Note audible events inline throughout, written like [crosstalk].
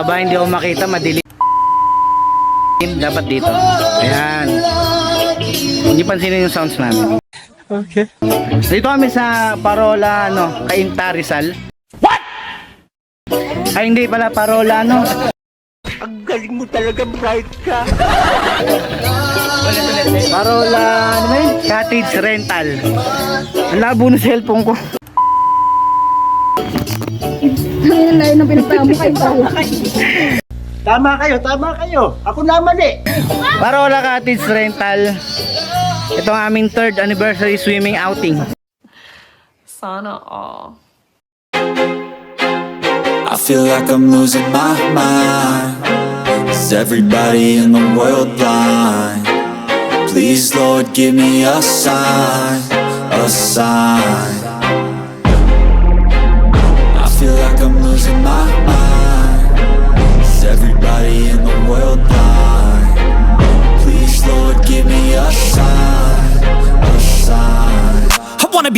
kataba, hindi ako makita, madilim. Dapat dito. Ayan. Hindi pansinin yung sounds namin. Okay. Dito kami sa Parola, ano, Cainta Rizal. What? Ay, hindi pala Parola, ano. Ang galing mo talaga, bright ka. Parola, ano yun? Cottage Rental. Ang labo ng cellphone ko. Ang layo ng pinagtamo kayo pala. Tama kayo, tama kayo. Ako naman eh. Parola Cottage Rental. Ito ang aming third anniversary swimming outing. Sana all. I feel like I'm losing my mind. Is everybody in the world blind? Please, Lord, give me a sign, a sign.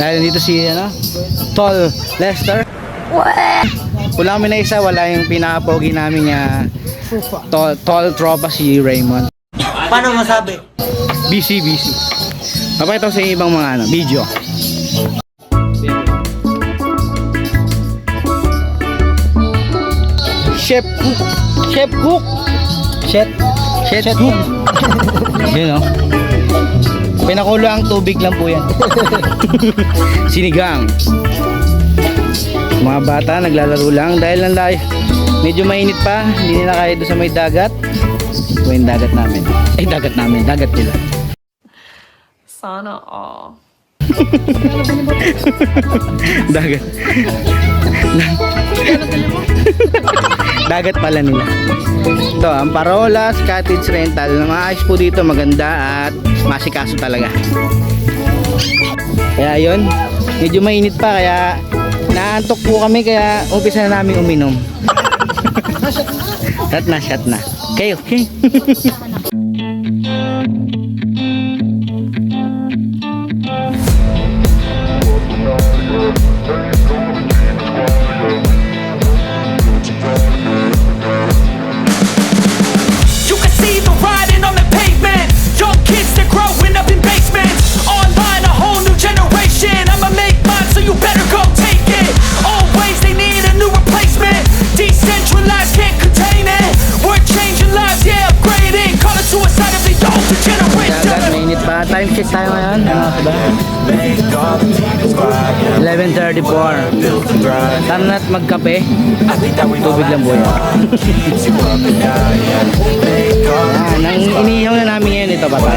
Dahil dito si, ano, Tall Lester. Wala kami na isa, wala yung pinaka-pogi namin niya. Tall, tall tropa si Raymond. Paano masabi? Busy, busy. Papakita ko sa ibang mga ano, video. Chef Cook. Chef Cook. Chef. Chef Cook. Yun o. Pinakulo ang tubig lang po yan. [laughs] Sinigang. Mga bata naglalaro lang dahil lang layo. Medyo mainit pa, hindi nila kaya doon sa may dagat. Ito yung dagat namin. Ay, dagat namin. Dagat nila. Sana all. [laughs] Dagat. Dagat pala nila. Ito, ang Parolas Cottage Rental. Maayos po dito, maganda at masikaso talaga. Kaya yon medyo mainit pa kaya naantok po kami kaya umpisa na namin uminom. [laughs] shot na, shot na. Okay, okay. [laughs] 11.34. Tara na't magkape. Tubig lang po yan. Yan, ang inihaw na namin ngayon ito, patay.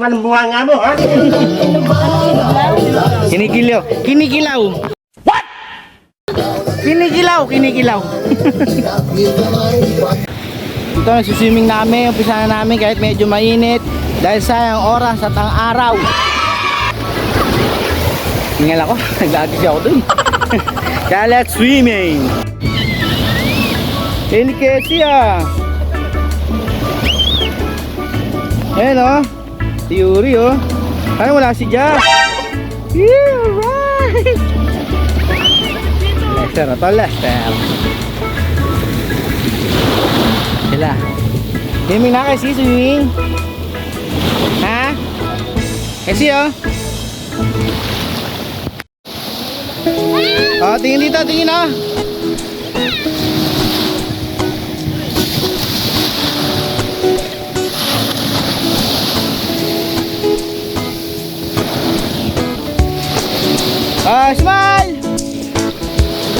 Man ang bunga nga mo, ha? Kinikilaw. Kinikilaw. What? Kinikilaw, kinikilaw. Ito nagsuswimming namin, umpisa na namin kahit medyo mainit dahil sayang oras at ang araw. Tingnan ako, [laughs] nag-agis ako dun. [laughs] Kaya let's swimming. Ini Casey ah. Ayan oh. Si Yuri oh. Ay wala si Jack. Yeah, right. Lester, ito Lester. Sila. Swimming na kasi, swimming. Ha? Kasi oh. Oh, tingin dito, tingin oh. Ah, smile!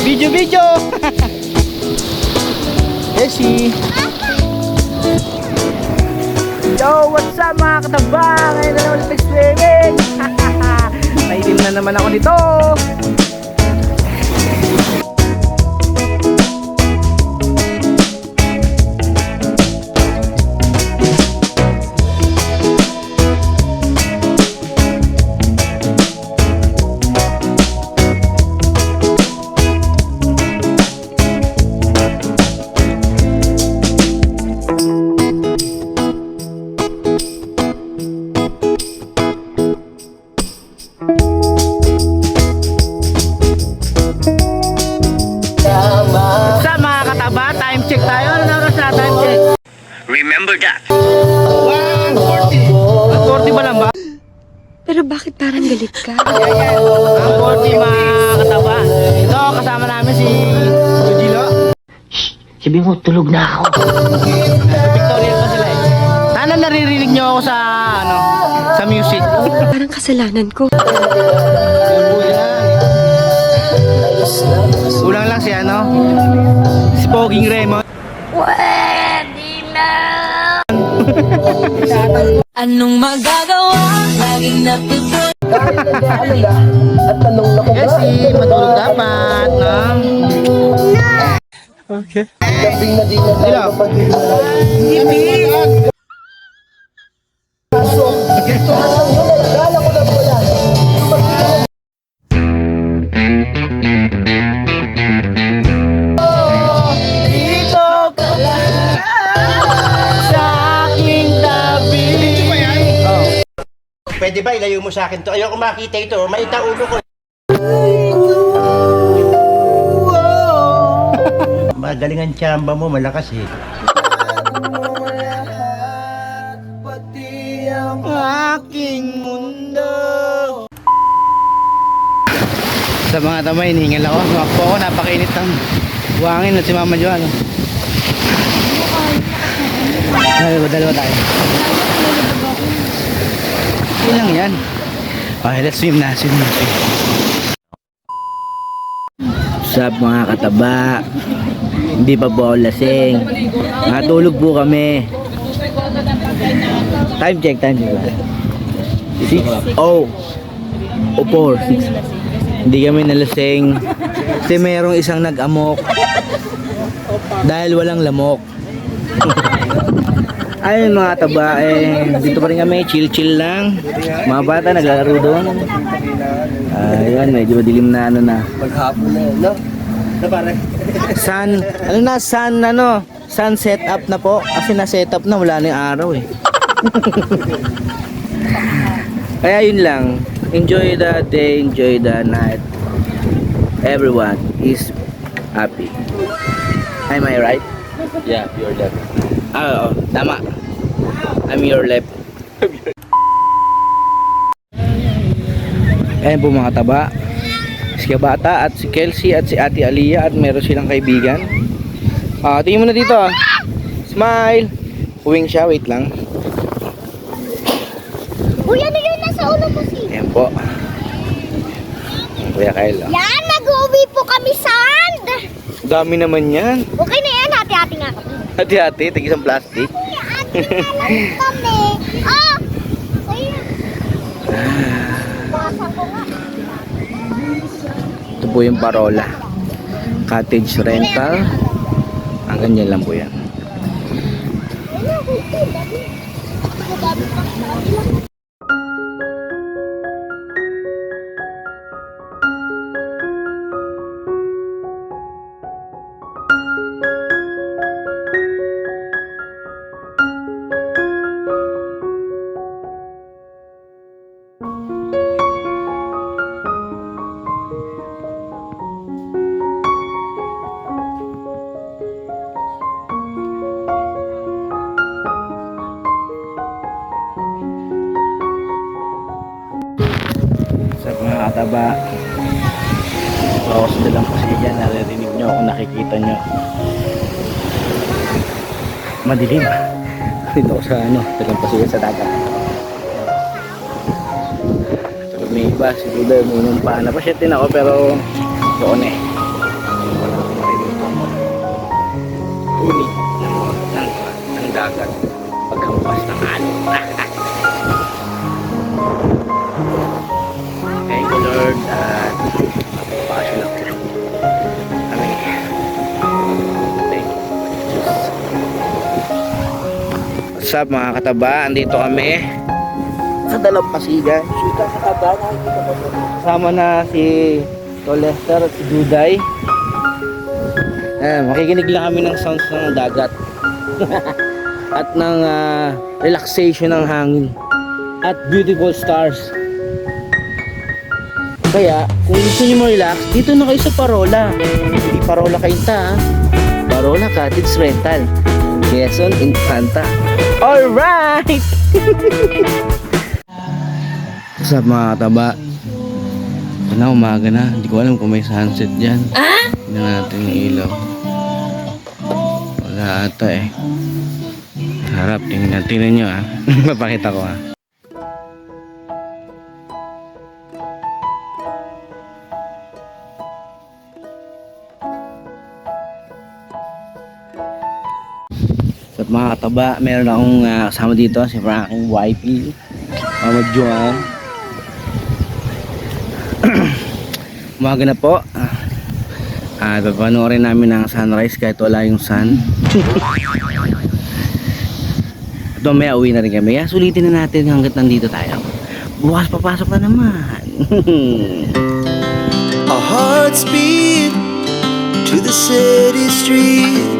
Video, video! [laughs] Esi! Yo, what's up mga katabang? Ngayon na naman swimming! Naitim [laughs] na naman ako nito! Tulog na ako. Victoria pa sila eh. Sana naririnig nyo ako sa, ano, sa music. Parang kasalanan ko. Kulang lang si ano, si Poging Raymond. Anong magagawa? Laging napipil Yes, si matulog dapat, no? Okay. Oh. Pwede ba ilayo mo sa akin to? Ayoko makita ito. Maita ulo ko. Magaling ang tsamba mo, malakas eh. aking mundo. Sa mga tamay, hinihingal ako. Sumakpo ako, napakainit ng buhangin at si Mama Jo, ano. Dalawa, dalawa tayo. Yun lang yan. Okay, let's swim na, swim na, swim. Sup mga kataba? Hindi pa po ako lasing. Natulog po kami. Time check, time check. 6 oh O 4 6 Hindi kami nalasing. Kasi mayroong isang nag-amok. Dahil walang lamok. [laughs] Ayun mga taba eh, Dito pa rin kami, chill chill lang. Mga bata naglalaro doon Ayun, medyo madilim na ano na Maghapon na yun, no? Na parang, Sun, ano na, sun, ano, sun set up na po. Kasi na set up na, wala na yung araw eh. [laughs] Kaya yun lang. Enjoy the day, enjoy the night. Everyone is happy. Am I right? yeah, you're left. Ah, oo, tama. I'm your left. Ayan po mga taba. Si Kabata at si Kelsey at si Ate Aliyah at meron silang kaibigan. Ah, tingin mo na dito ah. Smile. Uwing siya, wait lang. Uy, ano yun nasa ulo mo si? Ayan po. Ayan, Kuya Kyle. ah. Yan, nag-uwi po kami sand. Dami naman yan. Okay na yan, hati-hati nga kami. Hati-hati, tig isang plastic. Hati-hati kami. Ah! [laughs] po yung parola. Cottage rental. Hanggang dyan lang po yan. Madilim dito ako sa ano dalang pasilya sa dagat tulog May iba, si Duda, uminom pa. Napasyatin ako pero doon eh. Uni ng, ng dagat pagkampas ng alon. What's up mga kataba? Andito kami sa Dalampasigan. Kasama na si Tolester at si Juday. Eh, makikinig lang kami ng sounds ng dagat. [laughs] at ng ah, relaxation ng hangin. At beautiful stars. Kaya, kung gusto niyo mo-relax, dito na kayo sa Parola. Hindi Parola Kainta, ha? Parola Cottage Rental. Quezon, Infanta. Alright! Sa mga kataba, na umaga na. Hindi ko alam kung may sunset dyan. Ah? Tingnan natin yung ilaw. Wala ata eh. Harap, tingnan, tingnan nyo ah. [laughs] Papakita ko ah. Mga kataba, meron akong ah, kasama dito, si Franking YP, Mama Joan. [clears throat] Umaga na po. Ah, uh, papanoorin namin ang sunrise kahit wala yung sun. [laughs] At mamaya uwi na rin kami. Kaya sulitin na natin hanggat nandito tayo. Bukas papasok na naman. [laughs] Our hearts beat to the city streets.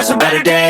watch some better days.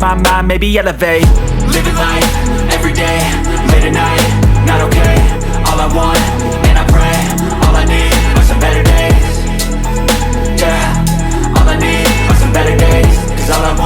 my mind, maybe elevate. Living life every day, late at night, not okay. All I want, and I pray, all I need are some better days. Yeah, all I need are some better days. Cause all I want,